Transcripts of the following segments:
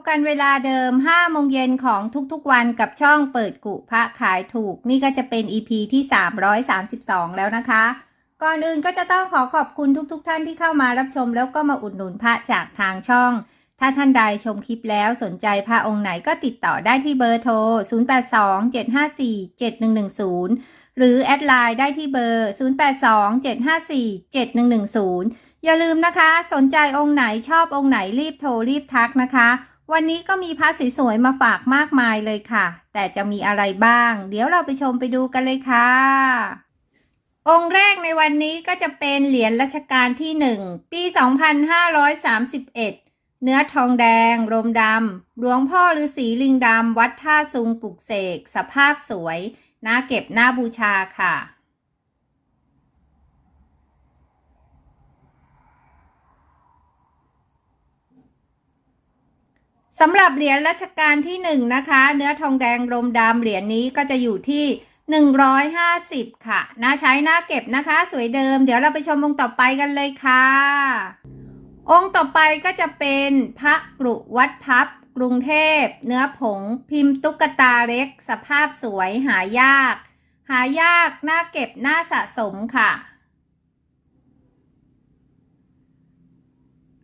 บกันเวลาเดิม5โมงเย็นของทุกๆวันกับช่องเปิดกุพระขายถูก นี่ก็จะเป็น EP ที่ 332 แล้วนะคะ ก่อนอื่นก็จะต้องขอขอบคุณทุกๆทท่านที่เข้ามารับชม แล้วก็มาอุดหนุนพระจากทางช่อง ถ้าท่านใดชมคลิปแล้วสนใจพระองค์ไหนก็ติดต่อได้ที่เบอร์โทร 0827547110 หรือแอดไลน์ได้ที่เบอร์ 0827547110อย่าลืมนะคะ สนใจองค์ไหนชอบองค์ไหนรีบโทรรีบทักนะคะ วันนี้ก็มีพระสวยๆมาฝากมากมายเลยค่ะ แต่จะมีอะไรบ้าง เดี๋ยวเราไปชมไปดูกันเลยค่ะ องค์แรกในวันนี้ก็จะเป็นเหรียญรัชกาลที่หนึ่งปี 2531 เนื้อทองแดง รมดำหลวงพ่อฤาษีลิงดำวัดท่าซุงปลุกเสก สภาพสวยน่าเก็บน่าบูชาค่ะ สำหรับเหรียญรัชกาลที่หนึ่งนะคะ เนื้อทองแดงรมดำเหรียญนี้ก็จะอยู่ที่หนึ่งร้อยห้าสิบค่ะน่าใช้น่าเก็บนะคะ สวยเดิม เดี๋ยวเราไปชมองค์ต่อไปกันเลยค่ะ องค์ต่อไปก็จะเป็นพระกรุวัดพับกรุงเทพ เนื้อผง พิมพ์ตุ๊กตาเล็ก สภาพสวยหายาก หายากน่าเก็บน่าสะสมค่ะ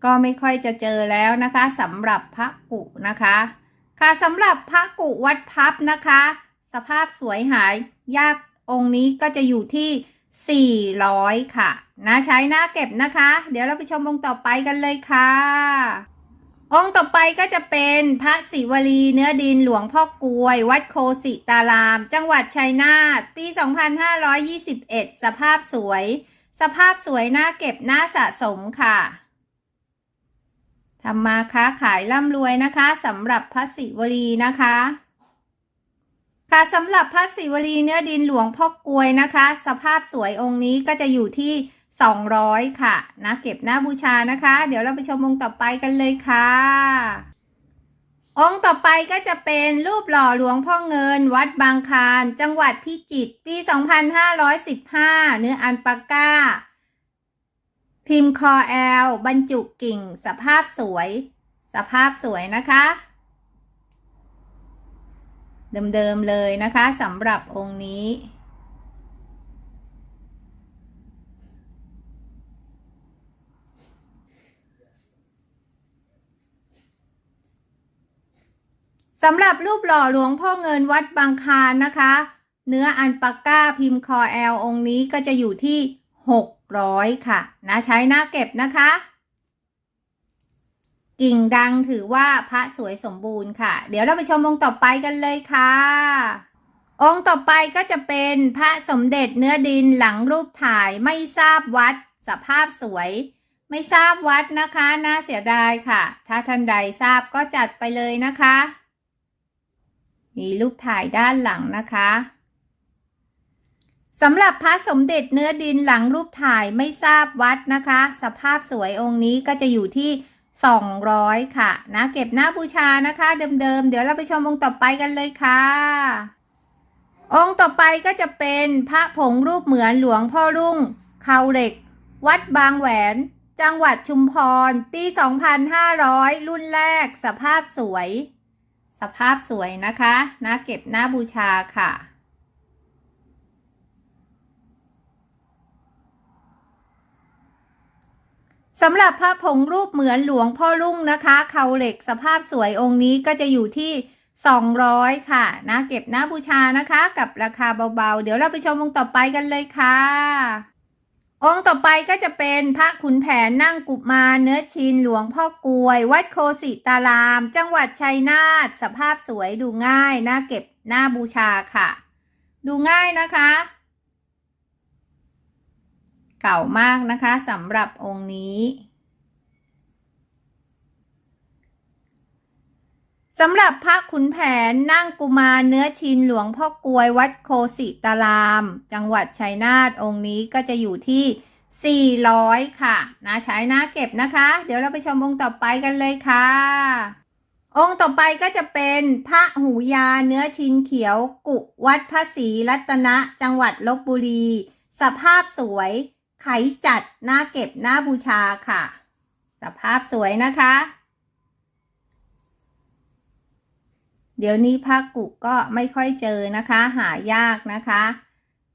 ก็ไม่ค่อยจะเจอแล้วนะคะสำหรับพระกุนะคะ ค่ะสำหรับพระกุวัดพับนะคะ สภาพสวยหายยากองค์นี้ก็จะอยู่ที่ 400 ค่ะนะใช้หน้าเก็บนะคะ เดี๋ยวเราไปชมองค์ต่อไปกันเลยค่ะ องค์ต่อไปก็จะเป็นพระศิวลีเนื้อดินหลวงพ่อกลวย วัดโคสิตาราม จังหวัดชัยนาทปี 2521 สภาพสวย สภาพสวยหน่าเก็บหน่าสะสมค่ะ ทำมาค้าขายร่ำรวยนะคะสำหรับพระศิวลีนะคะ ค่ะสำหรับพระศิวลีเนื้อดินหลวงพ่อกลวยนะคะ สภาพสวยองค์นี้ก็จะอยู่ที่ 200 ค่ะนะเก็บหน้าบูชานะคะ เดี๋ยวเราไปชมองค์ต่อไปกันเลยค่ะ องค์ต่อไปก็จะเป็นรูปหล่อหลวงพ่อเงิน วัดบางคารจังหวัดพิจิตรปี 2515 เนื้ออันปาก้า พิมพ์คอแอลบรรจุกิ่ง สภาพสวย สภาพสวยนะคะ เดิมๆเลยนะคะสำหรับองค์นี้ สำหรับรูปหล่อหลวงพ่อเงินวัดบางคารนะคะ เนื้ออันปาก้าพิมพ์คอแอลองค์นี้ก็จะอยู่ที่ 600 ค่ะนะใช้หน้าเก็บนะคะ กิ่งดังถือว่าพระสวยสมบูรณ์ค่ะ เดี๋ยวเราไปชมองค์ต่อไปกันเลยค่ะ องค์ต่อไปก็จะเป็นพระสมเด็จเนื้อดินหลังรูปถ่ายไม่ทราบวัด สภาพสวย ไม่ทราบวัดนะคะน่าเสียดายค่ะ ถ้าท่านใดทราบก็จัดไปเลยนะคะ มีรูปถ่ายด้านหลังนะคะ สำหรับพระสมเด็จเนื้อดินหลังรูปถ่ายไม่ทราบวัดนะคะ สภาพสวยองค์นี้ก็จะอยู่ที่ 200 ค่ะ นะ เก็บหน้าบูชานะคะ เดิมๆ เดี๋ยวเราไปชมองค์ต่อไปกันเลยค่ะ องค์ต่อไปก็จะเป็นพระผงรูปเหมือนหลวงพ่อรุ่งเขาเหล็ก วัดบางแหวน จังหวัดชุมพร ปี 2500 รุ่นแรก สภาพสวย สภาพสวยนะคะ นะ เก็บหน้าบูชาค่ะ สำหรับพระผงรูปเหมือนหลวงพ่อรุ่งนะคะเขาเหล็กสภาพสวยองค์นี้ก็จะอยู่ที่ 200 ค่ะนะเก็บหน้าบูชานะคะ กับราคาเบาๆ เดี๋ยวเราไปชมองค์ต่อไปกันเลยค่ะ องค์ต่อไปก็จะเป็นพระขุนแผนนั่งกุมาเนื้อชินหลวงพ่อกลวย วัดโคสิตาราม จังหวัดชัยนาทสภาพสวยดูง่ายน่าเก็บหน้าบูชาค่ะ ดูง่ายนะคะ เก่ามากนะคะสำหรับองค์นี้สำหรับพระขุนแผนนั่งกุมารเนื้อชินหลวงพ่อกลวยวัดโคสิตาราม จังหวัดชัยนาทองค์นี้ก็จะอยู่ที่ 400 ค่ะนะใช้น้าเก็บนะคะ เดี๋ยวเราไปชมองค์ต่อไปกันเลยค่ะ องค์ต่อไปก็จะเป็นพระหูยาเนื้อชินเขียวกุวัดพระศรีรัตนะ จังหวัดลบบุรี สภาพสวย ไขจัดหน้าเก็บหน้าบูชาค่ะ สภาพสวยนะคะ เดี๋ยวนี้พระกุกก็ไม่ค่อยเจอนะคะ หายากนะคะ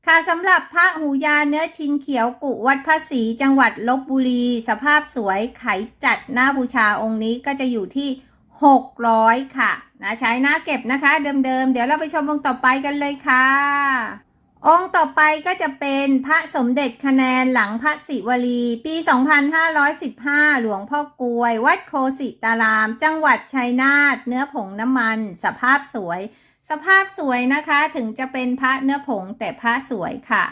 ค่ะสำหรับพระหูยาเนื้อชินเขียวกุวัดพระศรีจังหวัดลบบุรี สภาพสวยไขจัดหน้าบูชาองค์นี้ก็จะอยู่ที่ 600 ค่ะนะใช้หน้าเก็บนะคะ เดิมๆเเดี๋ยวเราไปชมองต่อไปกันเลยค่ะ องค์ต่อไปก็จะเป็นพระสมเด็จคะแนนหลังพระศิวลี ปี 2515 หลวงพ่อกลวย วัดโคสิตาราม จังหวัดชัยนาทเนื้อผงน้ำมัน สภาพสวย สภาพสวยนะคะถึงจะเป็นพระเนื้อผงแต่พระสวยค่ะ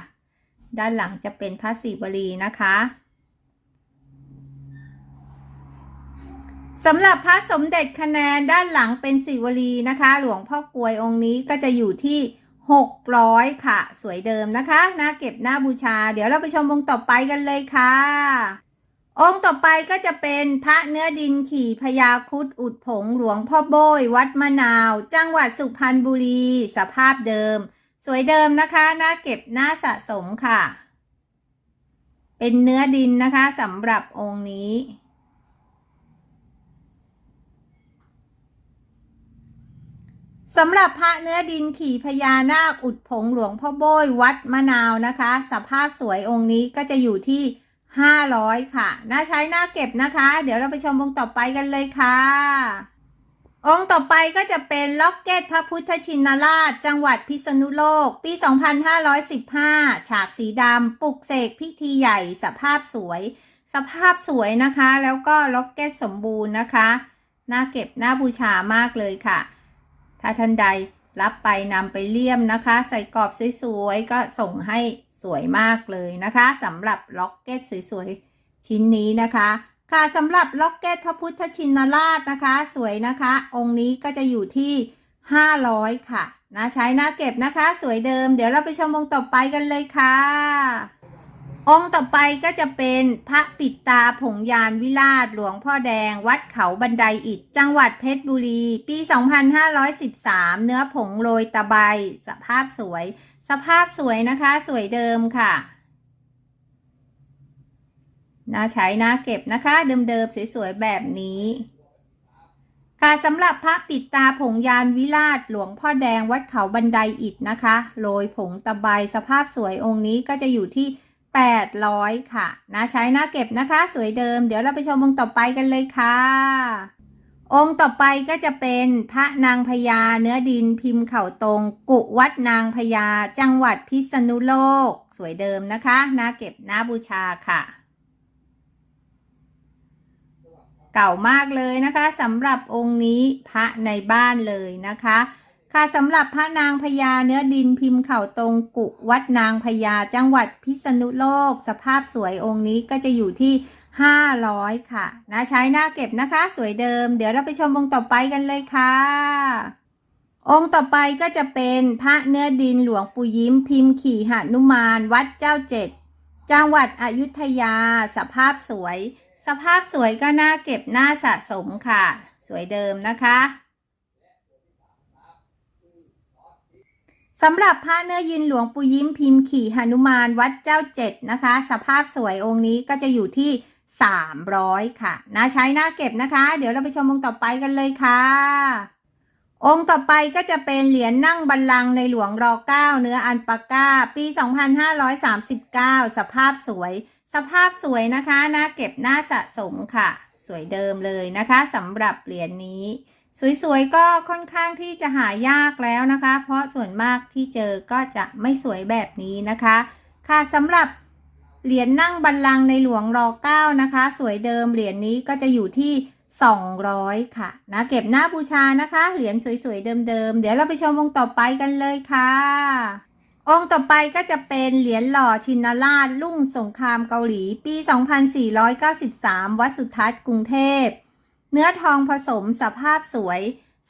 ด้านหลังจะเป็นพระศิวลีนะคะสำหรับพระสมเด็จคะแนนด้านหลังเป็นสิวลีนะคะ หลวงพ่อกลวยองค์นี้ก็จะอยู่ที่ 600 ค่ะ สวยเดิมนะคะหน้าเก็บหน้าบูชา เดี๋ยวเราไปชมองค์ต่อไปกันเลยค่ะ องค์ต่อไปก็จะเป็นพระเนื้อดินขี่พญาคุดอุดผงหลวงพ่อโบย วัดมะนาว จังหวัดสุพรรณบุรี สภาพเดิม สวยเดิมนะคะหน้าเก็บหน้าสะสมค่ะ เป็นเนื้อดินนะคะสำหรับองค์นี้ สำหรับพระเนื้อดินขี่พญานาคอุดผงหลวงพ่อโบยวัดมะนาวนะคะ สภาพสวยองค์นี้ก็จะอยู่ที่ 500 ค่ะ น่าใช้น่าเก็บนะคะ เดี๋ยวเราไปชมองค์ต่อไปกันเลยค่ะ องค์ต่อไปก็จะเป็นล็อกเก็ตพระพุทธชินราช จังหวัดพิษณุโลก ปี 2515 ฉากสีดำปลุกเสกพิธีใหญ่ สภาพสวย สภาพสวยนะคะ แล้วก็ล็อกเก็ตสมบูรณ์นะคะ น่าเก็บน่าบูชามากเลยค่ะ ถ้าท่านใดรับไปนำไปเลี่ยมนะคะ ใส่กรอบสวยๆ ก็ส่งให้สวยมากเลยนะคะสำหรับล็อกเก็ตสวยๆ ชิ้นนี้นะคะ ค่ะสำหรับล็อกเก็ตพระพุทธชินราชนะคะ สวยนะคะ องค์นี้ก็จะอยู่ที่ 500 ค่ะนะใช้หน้าเก็บนะคะ สวยเดิม เดี๋ยวเราไปชมองต่อไปกันเลยค่ะ องค์ต่อไปก็จะเป็นพระปิดตาผงยานวิราชหลวงพ่อแดง วัดเขาบันไดอิฐจังหวัดเพชรบุรี ปี 2513 เนื้อผงโรยตะไบสภาพสวย สภาพสวยนะคะ สวยเดิมค่ะน่าใช้น่าเก็บนะคะ เดิมๆสวยๆแบบนี้ค่ะสำหรับพระปิดตาผงยานวิราชหลวงพ่อแดงวัดเขาบันไดอิฐนะคะโรยผงตะไบสภาพสวยองค์นี้ก็จะอยู่ที่ 800 ค่ะนะใช้น่าเก็บนะคะ สวยเดิม เดี๋ยวเราไปชมองค์ต่อไปกันเลยค่ะ องค์ต่อไปก็จะเป็นพระนางพญาเนื้อดินพิมพ์เข่าตรง กุวัดนางพญาจังหวัดพิษณุโลก สวยเดิมนะคะน่าเก็บน่าบูชาค่ะเก่ามากเลยนะคะสำหรับองค์นี้พระในบ้านเลยนะคะ ค่ะสำหรับพระนางพญาเนื้อดินพิมพ์เข่าตรงกุวัดนางพญาจังหวัดพิษณุโลก สภาพสวยองค์นี้ก็จะอยู่ที่ 500 ค่ะนะใช้หน้าเก็บนะคะ สวยเดิม เดี๋ยวเราไปชมองค์ต่อไปกันเลยค่ะ องค์ต่อไปก็จะเป็นพระเนื้อดินหลวงปู่ยิ้มพิมพ์ขี่หนุมานวัดเจ้าเจ็ดจังหวัดอยุธยา สภาพสวย สภาพสวยก็น่าเก็บน่าสะสมค่ะ สวยเดิมนะคะ สำหรับพระเนื้อยินหลวงปู่ยิ้มพิมพ์ขี่หนุมานวัดเจ้าเจ็ดนะคะ สภาพสวยองค์นี้ก็จะอยู่ที่ 300 ค่ะน่าใช้น่าเก็บนะคะ เดี๋ยวเราไปชมองค์ต่อไปกันเลยค่ะ องค์ต่อไปก็จะเป็นเหรียญนั่งบัลลังก์ในหลวงรอเก้าเนื้ออันปาก้า ปี 2539 สภาพสวย สภาพสวยนะคะน่าเก็บน่าสะสมค่ะ สวยเดิมเลยนะคะสำหรับเหรียญนี้ สวยๆก็ค่อนข้างที่จะหายากแล้วนะคะ เพราะส่วนมากที่เจอก็จะไม่สวยแบบนี้นะคะ ค่ะสำหรับเหรียญนั่งบัลลังก์ในหลวงรอเก้านะคะ สวยเดิมเหรียญนี้ก็จะอยู่ที่ 200 ค่ะนะเก็บหน้าบูชานะคะ เหรียญสวยๆเดิมๆ เดี๋ยวเราไปชมองค์ต่อไปกันเลยค่ะ องค์ต่อไปก็จะเป็นเหรียญหล่อชินราชลุ่งสงครามเกาหลี ปี 2493 วัดสุทัศน์กรุงเทพ เนื้อทองผสมสภาพสวย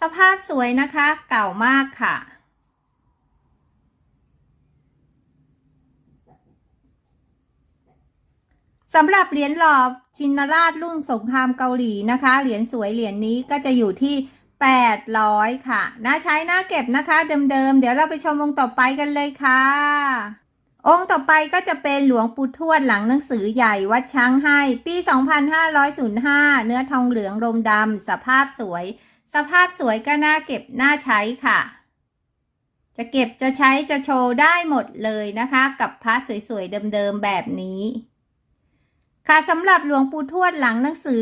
สภาพสวยนะคะ เก่ามากค่ะ สำหรับเหรียญหล่อชินราชรุ่งสงครามเกาหลีนะคะ เหรียญสวยเหรียญนี้ก็จะอยู่ที่ 800 ค่ะน่าใช้น่าเก็บนะคะ เดิมๆเดี๋ยวเราไปชมองต่อไปกันเลยค่ะ องค์ต่อไปก็จะเป็นหลวงปู่ทวดหลังหนังสือใหญ่วัดช้างให้ ปี 2505 เนื้อทองเหลืองรมดำสภาพสวย สภาพสวยก็น่าเก็บน่าใช้ค่ะ จะเก็บจะใช้จะโชว์ได้หมดเลยนะคะ กับพระสวยๆเดิมๆแบบนี้ ค่ะสำหรับหลวงปู่ทวดหลังหนังสือ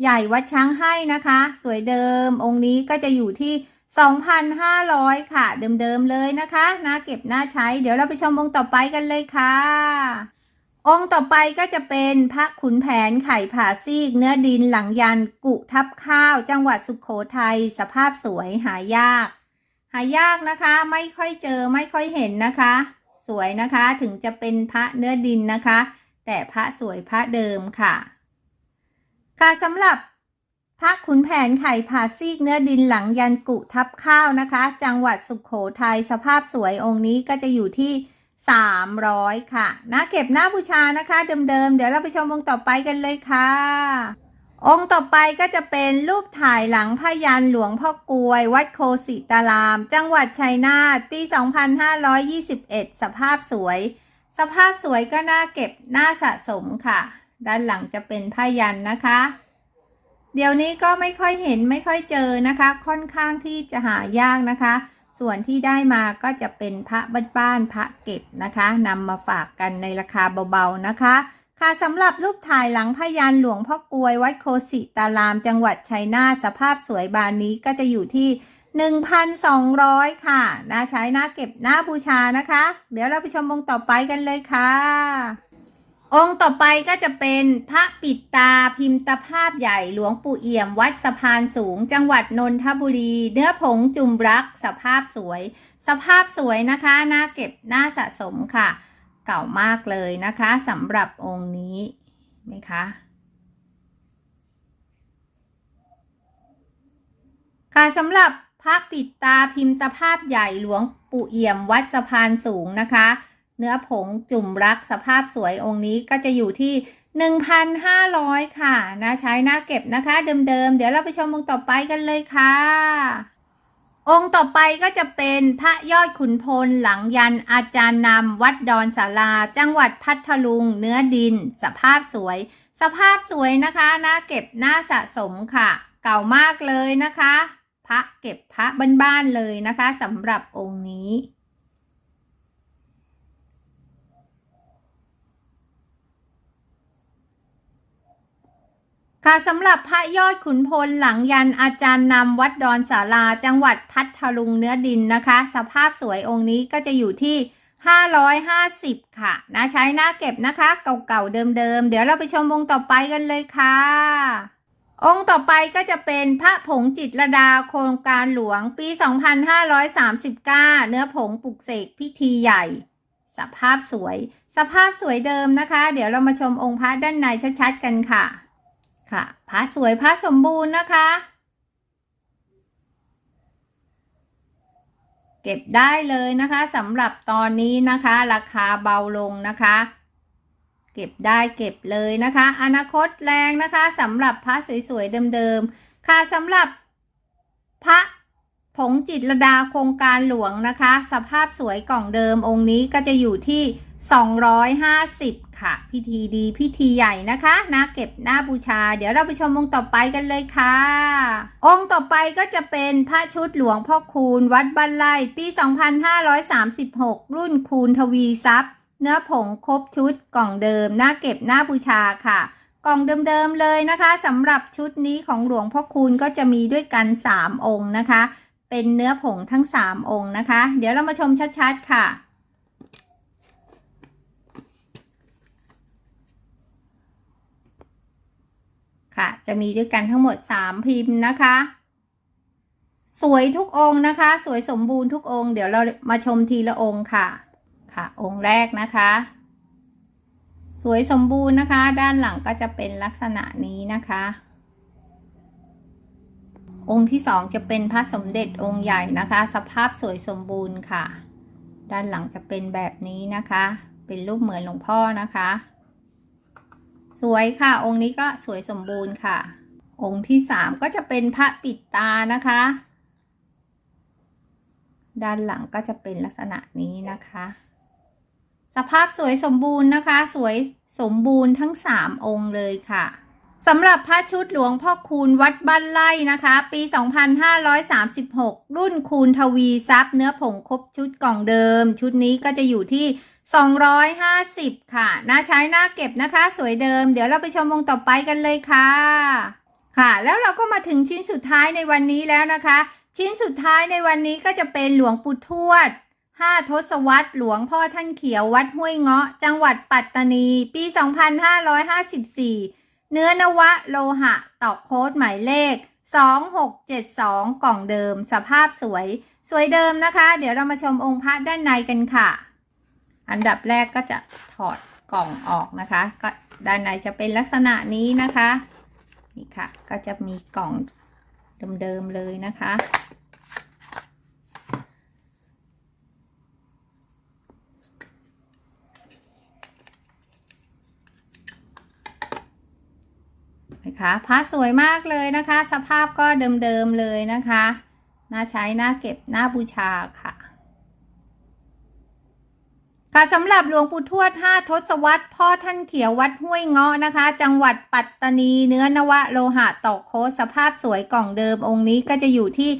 ใหญ่วัดช้างให้นะคะ สวยเดิม องค์นี้ก็จะอยู่ที่ 2,500 ค่ะ เดิมๆเลยนะคะน่าเก็บน่าใช้ เดี๋ยวเราไปชมองค์ต่อไปกันเลยค่ะ องค์ต่อไปก็จะเป็นพระขุนแผนไข่ผ่าซีก เนื้อดินหลังยันกุทับข้าว จังหวัดสุขโขทัยสภาพสวยหายาก หายากนะคะ ไม่ค่อยเจอไม่ค่อยเห็นนะคะ สวยนะคะถึงจะเป็นพระเนื้อดินนะคะ แต่พระสวยพระเดิมค่ะ ค่ะสำหรับ พระขุนแผนไข่ผ่าซีกเนื้อดินหลังยันกุทับข้าวนะคะ จังหวัดสุขโขทัยสภาพสวยองค์นี้ก็จะอยู่ที่ 300 ค่ะนะเก็บหน้าบูชานะคะเดิมๆ เดี๋ยวเราไปชมองค์ต่อไปกันเลยค่ะ องค์ต่อไปก็จะเป็นรูปถ่ายหลังพยันหลวงพ่อกลวย วัดโคสิตาราม จังหวัดชัยนาทปี 2521 สภาพสวย สภาพสวยก็น่าเก็บน่าสะสมค่ะ ด้านหลังจะเป็นพยันนะคะ เดี๋ยวนี้ก็ไม่ค่อยเห็นไม่ค่อยเจอนะคะ ค่อนข้างที่จะหายากนะคะ ส่วนที่ได้มาก็จะเป็นพระบ้านๆพระเก็บนะคะนำมาฝากกันในราคาเบาๆนะคะ ค่ะสำหรับรูปถ่ายหลังพยานหลวงพ่อกลวยวัดโคสิตาราม จังหวัดชัยนาทสภาพสวยบานนี้ก็จะอยู่ที่1,200 ค่ะน่าใช้น่าเก็บน่าบูชานะคะ เดี๋ยวเราไปชมองต่อไปกันเลยค่ะ องค์ต่อไปก็จะเป็นพระปิดตาพิมพ์ตภาพใหญ่หลวงปู่เอี่ยม วัดสะพานสูง จังหวัดนนทบุรี เนื้อผงจุ่มรัก สภาพสวย สภาพสวยนะคะน่าเก็บน่าสะสมค่ะ เก่ามากเลยนะคะสำหรับองค์นี้ไหมคะค่ะสำหรับพระปิดตาพิมพ์ตภาพใหญ่หลวงปู่เอี่ยม วัดสะพานสูงนะคะ เนื้อผงจุ่มรักสภาพสวยองค์นี้ก็จะอยู่ที่ 1,500 ค่ะนะใช้หน่าเก็บนะคะเดิมๆ เดี๋ยวเราไปชมองค์ต่อไปกันเลยค่ะ องค์ต่อไปก็จะเป็นพระยอดขุนพลหลังยันอาจารย์นำวัดดอนสาราจังหวัดพัทลุง เนื้อดิน สภาพสวย สภาพสวยนะคะหน่าเก็บหน่าสะสมค่ะ เก่ามากเลยนะคะ พระเก็บพระบ้านๆเลยนะคะสำหรับองค์นี้ ค่ะสำหรับพระยอดขุนพลหลังยันอาจารย์นำวัดดอนสาราจังหวัดพัทลุงเนื้อดินนะคะ สภาพสวยองค์นี้ก็จะอยู่ที่ 550 ค่ะนะใช้หน้าเก็บนะคะเก่าๆเดิมๆ เดี๋ยวเราไปชมองค์ต่อไปกันเลยค่ะ องค์ต่อไปก็จะเป็นพระผงจิตรดาโครงการหลวงปี 2539 เนื้อผงปลุกเสกพิธีใหญ่ สภาพสวย สภาพสวยเดิมนะคะ เดี๋ยวเรามาชมองค์พระด้านในชัดๆกันค่ะ ค่ะพระสวยพระสมบูรณ์นะคะ เก็บได้เลยนะคะสำหรับตอนนี้นะคะ ราคาเบาลงนะคะ เก็บได้เก็บเลยนะคะ อนาคตแรงนะคะสำหรับพระสวยๆเดิมๆค่ะสำหรับพระผงจิตรดาโครงการหลวงนะคะ สภาพสวยกล่องเดิมองค์นี้ก็จะอยู่ที่ 250 ค่ะ พิธีดีพิธีใหญ่นะคะนะเก็บหน้าบูชา เดี๋ยวเราไปชมองค์ต่อไปกันเลยค่ะ องค์ต่อไปก็จะเป็นพระชุดหลวงพ่อคูณ วัดบ้านไร่ปี 2536 รุ่นคูณทวีทรัพย์ เนื้อผงครบชุดกล่องเดิมหน้าเก็บหน้าบูชาค่ะ กล่องเดิมๆเลยนะคะสำหรับชุดนี้ของหลวงพ่อคูณก็จะมีด้วยกัน 3 องค์นะคะ เป็นเนื้อผงทั้ง 3 องค์นะคะ เดี๋ยวเรามาชมชัดๆค่ะ ค่ะ จะมีด้วยกันทั้งหมด 3 พิมพ์นะคะ สวยทุกองค์นะคะ สวยสมบูรณ์ทุกองค์ เดี๋ยวเรามาชมทีละองค์ค่ะ ค่ะ องค์แรกนะคะ สวยสมบูรณ์นะคะ ด้านหลังก็จะเป็นลักษณะนี้นะคะ องค์ที่สองจะเป็นพระสมเด็จองค์ใหญ่นะคะ สภาพสวยสมบูรณ์ค่ะ ด้านหลังจะเป็นแบบนี้นะคะ เป็นรูปเหมือนหลวงพ่อนะคะ สวยค่ะ องค์นี้ก็สวยสมบูรณ์ค่ะ องค์ที่สามก็จะเป็นพระปิดตานะคะ ด้านหลังก็จะเป็นลักษณะนี้นะคะ สภาพสวยสมบูรณ์นะคะ สวยสมบูรณ์ทั้งสามองค์เลยค่ะสำหรับพระชุดหลวงพ่อคูณวัดบ้านไร่นะคะ ปี 2536 รุ่นคูณทวีทรัพย์เนื้อผงครบชุดกล่องเดิม ชุดนี้ก็จะอยู่ที่ 250 ค่ะ น่าใช้น่าเก็บนะคะ สวยเดิม เดี๋ยวเราไปชมวงต่อไปกันเลยค่ะ ค่ะ แล้วเราก็มาถึงชิ้นสุดท้ายในวันนี้แล้วนะคะ ชิ้นสุดท้ายในวันนี้ก็จะเป็นหลวงปู่ทวด5ทศวรรษหลวงพ่อท่านเขียววัดห้วยเงาะ จังหวัดปัตตานี ปี 2554 เนื้อนวะโลหะ ตอกโค้ดหมายเลข 2672 กล่องเดิม สภาพสวย สวยเดิมนะคะ เดี๋ยวเรามาชมองค์พระด้านในกันค่ะ อันดับแรกก็จะถอดกล่องออกนะคะ ก็ด้านในจะเป็นลักษณะนี้นะคะ นี่ค่ะ ก็จะมีกล่องเดิมๆเลยนะคะ นะคะผ้าสวยมากเลยนะคะ สภาพก็เดิมๆเลยนะคะ น่าใช้ น่าเก็บ น่าบูชาค่ะ ค่ะสำหรับหลวงปู่ทวด5ทศวรรษพ่อท่านเขียววัดห้วยเงาะนะคะ จังหวัดปัตตานีเนื้อนวะโลหะตอกโคสภาพสวยกล่องเดิมองค์นี้ก็จะอยู่ที่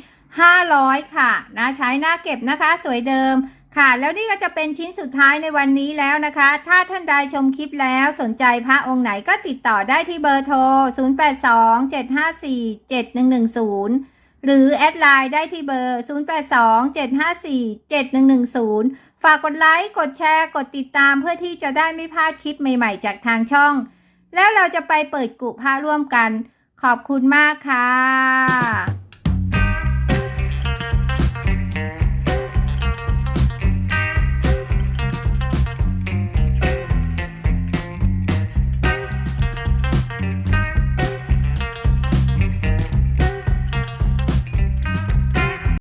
500 ค่ะน่าใช้หน่าเก็บนะคะ สวยเดิมค่ะ แล้วนี่ก็จะเป็นชิ้นสุดท้ายในวันนี้แล้วนะคะ ถ้าท่านใดชมคลิปแล้วสนใจพระองค์ไหนก็ติดต่อได้ที่เบอร์โทร 0827547110 หรือแอดไลน์ได้ที่เบอร์ 0827547110 ฝากกดไลค์ กดแชร์ กดติดตามเพื่อที่จะได้ไม่พลาดคลิปใหม่ๆ จากทางช่อง แล้วเราจะไปเปิดกุพระร่วมกัน ขอบคุณมากค่ะ